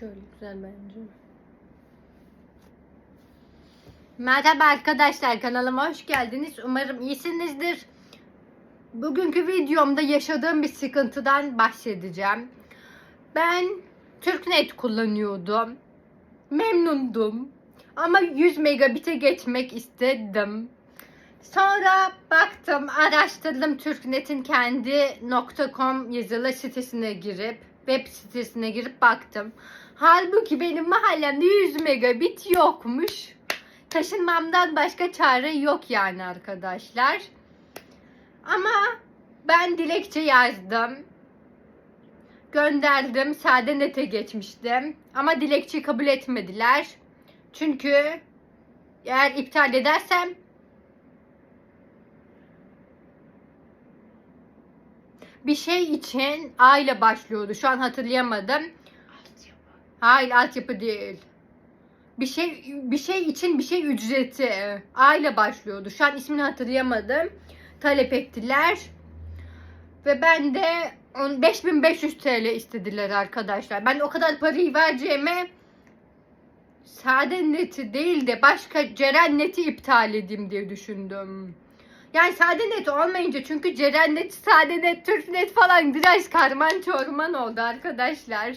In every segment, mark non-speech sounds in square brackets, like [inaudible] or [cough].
Şöyle güzel bence. Merhaba arkadaşlar kanalıma hoş geldiniz. Umarım iyisinizdir. Bugünkü videomda yaşadığım bir sıkıntıdan bahsedeceğim. Ben Türknet kullanıyordum. Memnundum. Ama 100 megabit'e geçmek istedim. Sonra baktım, araştırdım Türknet'in kendi .com yazılı sitesine girip, web sitesine girip baktım. Halbuki benim mahallemde 100 megabit yokmuş. Taşınmamdan başka çare yok yani arkadaşlar. Ama ben dilekçe yazdım. Gönderdim. Sade nete geçmiştim. Ama dilekçeyi kabul etmediler. Çünkü eğer iptal edersem bir şey için A ile başlıyordu. Şu an hatırlayamadım. Hayır altyapı değil. Bir şey bir şey için bir şey ücreti. A ile başlıyordu. Şu an ismini hatırlayamadım. Talep ettiler. Ve ben de on- 5500 TL istediler arkadaşlar. Ben o kadar parayı vereceğime sade neti değil de başka Ceren neti iptal edeyim diye düşündüm. Yani sade net olmayınca çünkü Ceren net, sade net, Türk net falan biraz karman çorman oldu arkadaşlar.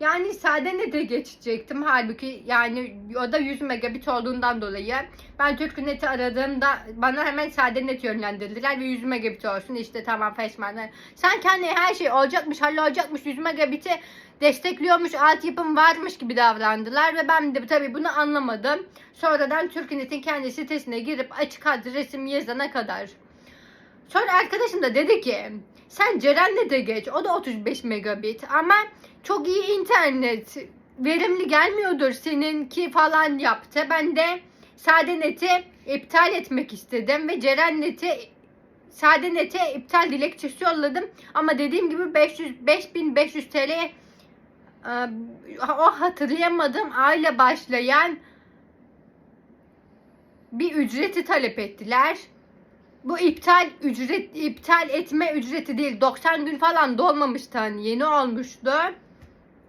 Yani sade nete geçecektim. Halbuki yani o da 100 megabit olduğundan dolayı ben Türk neti aradığımda bana hemen sade net yönlendirdiler ve 100 megabit olsun işte tamam feşmanlar. Sanki hani her şey olacakmış, hallolacakmış 100 megabiti destekliyormuş, altyapım varmış gibi davrandılar ve ben de tabii bunu anlamadım. Sonradan Türknet'in kendi sitesine girip açık adresim yazana kadar. Sonra arkadaşım da dedi ki sen Ceren'le de geç. O da 35 megabit ama çok iyi internet verimli gelmiyordur seninki falan yaptı. Ben de sade neti iptal etmek istedim ve Ceren neti sade nete iptal dilekçesi yolladım. Ama dediğim gibi 500 5500 TL o hatırlayamadım ayla başlayan bir ücreti talep ettiler. Bu iptal ücret iptal etme ücreti değil. 90 gün falan dolmamıştı hani yeni olmuştu.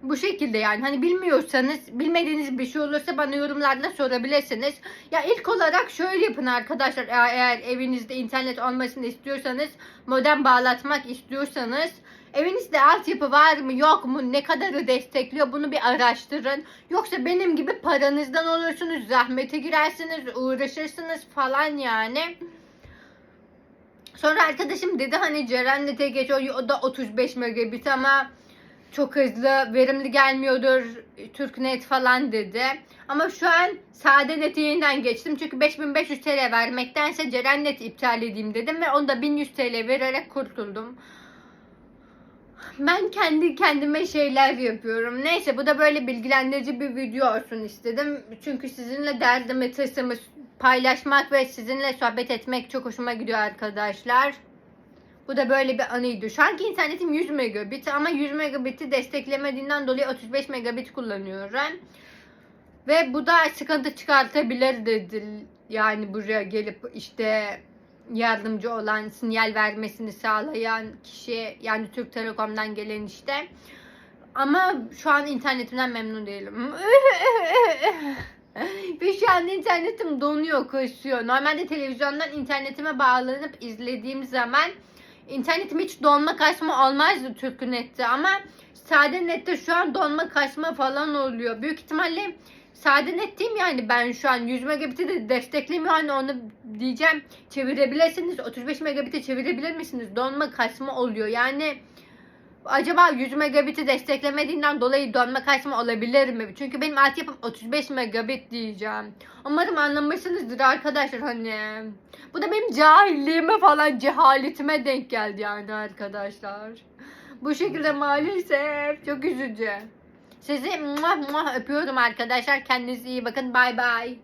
Bu şekilde yani hani bilmiyorsanız bilmediğiniz bir şey olursa bana yorumlarda sorabilirsiniz. Ya ilk olarak şöyle yapın arkadaşlar eğer, evinizde internet olmasını istiyorsanız modem bağlatmak istiyorsanız evinizde altyapı var mı yok mu ne kadarı destekliyor bunu bir araştırın. Yoksa benim gibi paranızdan olursunuz zahmete girersiniz uğraşırsınız falan yani. Sonra arkadaşım dedi hani Ceren'le tek geç o da 35 megabit ama çok hızlı verimli gelmiyordur Türknet falan dedi. Ama şu an sade neti yeniden geçtim. Çünkü 5500 TL vermektense Cerennet iptal edeyim dedim ve onu da 1100 TL vererek kurtuldum. Ben kendi kendime şeyler yapıyorum. Neyse bu da böyle bilgilendirici bir video olsun istedim. Çünkü sizinle derdimi, tasımı paylaşmak ve sizinle sohbet etmek çok hoşuma gidiyor arkadaşlar. Bu da böyle bir anıydı. Şu anki internetim 100 megabit ama 100 megabit'i desteklemediğinden dolayı 35 megabit kullanıyorum. Ve bu da sıkıntı çıkartabilir dedi. Yani buraya gelip işte yardımcı olan, sinyal vermesini sağlayan kişi yani Türk Telekom'dan gelen işte. Ama şu an internetimden memnun değilim. [laughs] Ve şu an internetim donuyor, kasıyor. Normalde televizyondan internetime bağlanıp izlediğim zaman internetim hiç donma kaçma olmazdı Türknet'te ama sade nette şu an donma kaçma falan oluyor. Büyük ihtimalle sade net yani? Ben şu an 100 megabit'i de desteklemiyor hani onu diyeceğim. Çevirebilirsiniz. 35 megabit'e çevirebilir misiniz? Donma kaçma oluyor. Yani acaba 100 megabit'i desteklemediğinden dolayı donma kaçma olabilir mi? Çünkü benim altyapım 35 megabit diyeceğim. Umarım anlamışsınızdır arkadaşlar hani. Bu da benim cahilliğime falan cehaletime denk geldi yani arkadaşlar. Bu şekilde maalesef çok üzücü. Sizi muah muah öpüyorum arkadaşlar. Kendinize iyi bakın. Bay bay.